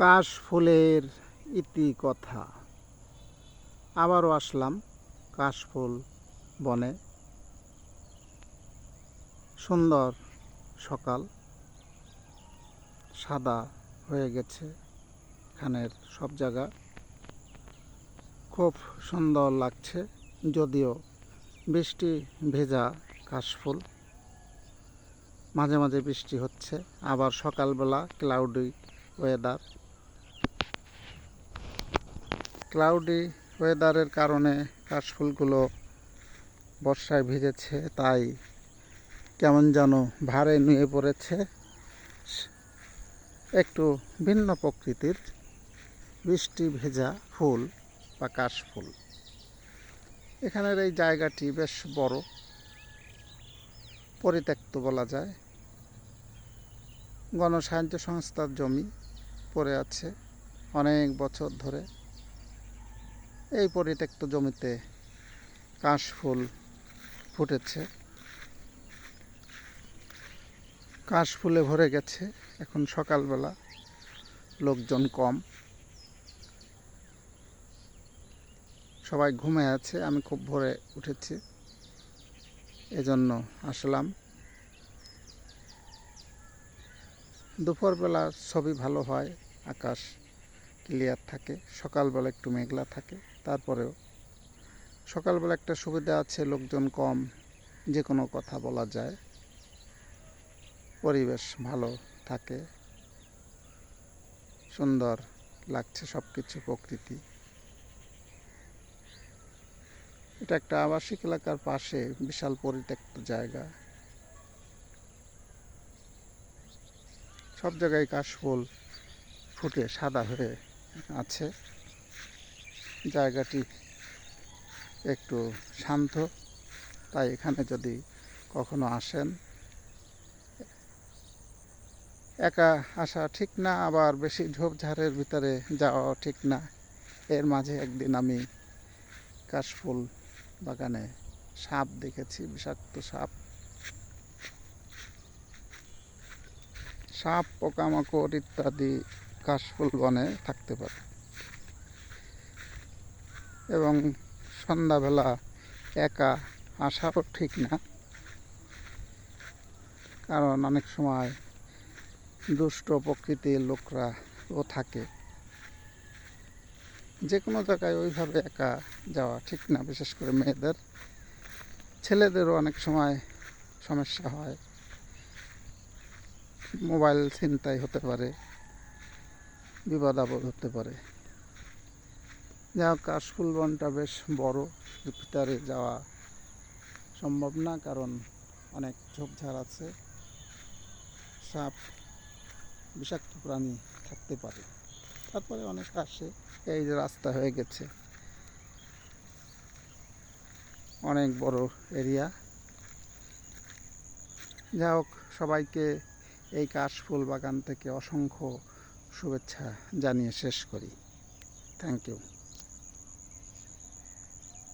কাশ ফুলের ইতি কথা। আবারও আসলাম কাশফুল বনে। সুন্দর সকাল, সাদা হয়ে গেছে এখানের সব জায়গা। খুব সুন্দর লাগছে, যদিও বৃষ্টি ভেজা কাশফুল। মাঝে মাঝে বৃষ্টি হচ্ছে, আবার সকালবেলা ক্লাউডি ওয়েদার ক্লাউডি ওয়েদারের কারণে কাশফুলগুলো বর্ষায় ভিজেছে, তাই কেমন যেন ভারে নুয়ে পড়েছে। একটু ভিন্ন প্রকৃতির বৃষ্টি ভেজা ফুল বা কাশফুল। এখানের এই জায়গাটি বেশ বড়, পরিত্যক্ত বলা যায়। গণসাহায্য সংস্থার জমি পড়ে আছে অনেক বছর ধরে। এই পরিত্যক্ত জমিতে কাশফুল ফুটেছে। কাশফুলে ভরে গেছে, এখন সকালবেলা লোকজন কম। সবাই ঘুমে আছে, আমি খুব ভোরে উঠেছি, এজন্য আসলাম। দুপুরবেলা ছবি ভালো হয়, আকাশ ক্লিয়ার থাকে, সকালবেলা একটু মেঘলা থাকে। তারপরেও সকালবেলা একটা সুবিধা আছে, লোকজন কম যে কোনো কথা বলা যায়। পরিবেশ ভালো থাকে। সুন্দর লাগছে সব কিছু প্রকৃতি। এটা একটা আবাসিক এলাকার পাশে বিশাল পরিত্যক্ত জায়গা। সব জায়গায় কাশফুল ফুটে, সাদা হয়ে আছে। জায়গাটি একটু শান্ত, তাই এখানে যদি কখনো আসেন, একা আসা ঠিক না, আবার বেশি ঝোপঝাড়ের ভিতরে যাওয়া ঠিক না। এর মাঝে একদিন আমি কাশফুল বাগানে সাপ দেখেছি, বিষাক্ত সাপ। সাপ, পোকামাকড় ইত্যাদি কাশফুল বনে থাকতে পারে। এবং সন্ধ্যাবেলা একা আসাও ঠিক না। কারণ অনেক সময় দুষ্ট প্রকৃতির লোকরাও থাকে। যে কোনো জায়গায় ওইভাবে একা যাওয়া ঠিক না, বিশেষ করে মেয়েদের। ছেলেদেরও অনেক সময় সমস্যা হয়। মোবাইল ছিনতাই হতে পারে বিপদ আপদ হতে পারে। যা হোক কাশফুল বনটা বেশ বড়। ভিতরে যাওয়া সম্ভব না, কারণ অনেক ঝোপঝাড় আছে। সাপ, বিষাক্ত প্রাণী থাকতে পারে। তারপরে অনেক আসে এই যে রাস্তা হয়ে গেছে। অনেক বড় এরিয়া। যা হোক, সবাইকে এই কাশফুল বাগান থেকে অসংখ্য শুভেচ্ছা জানিয়ে শেষ করি। Thank you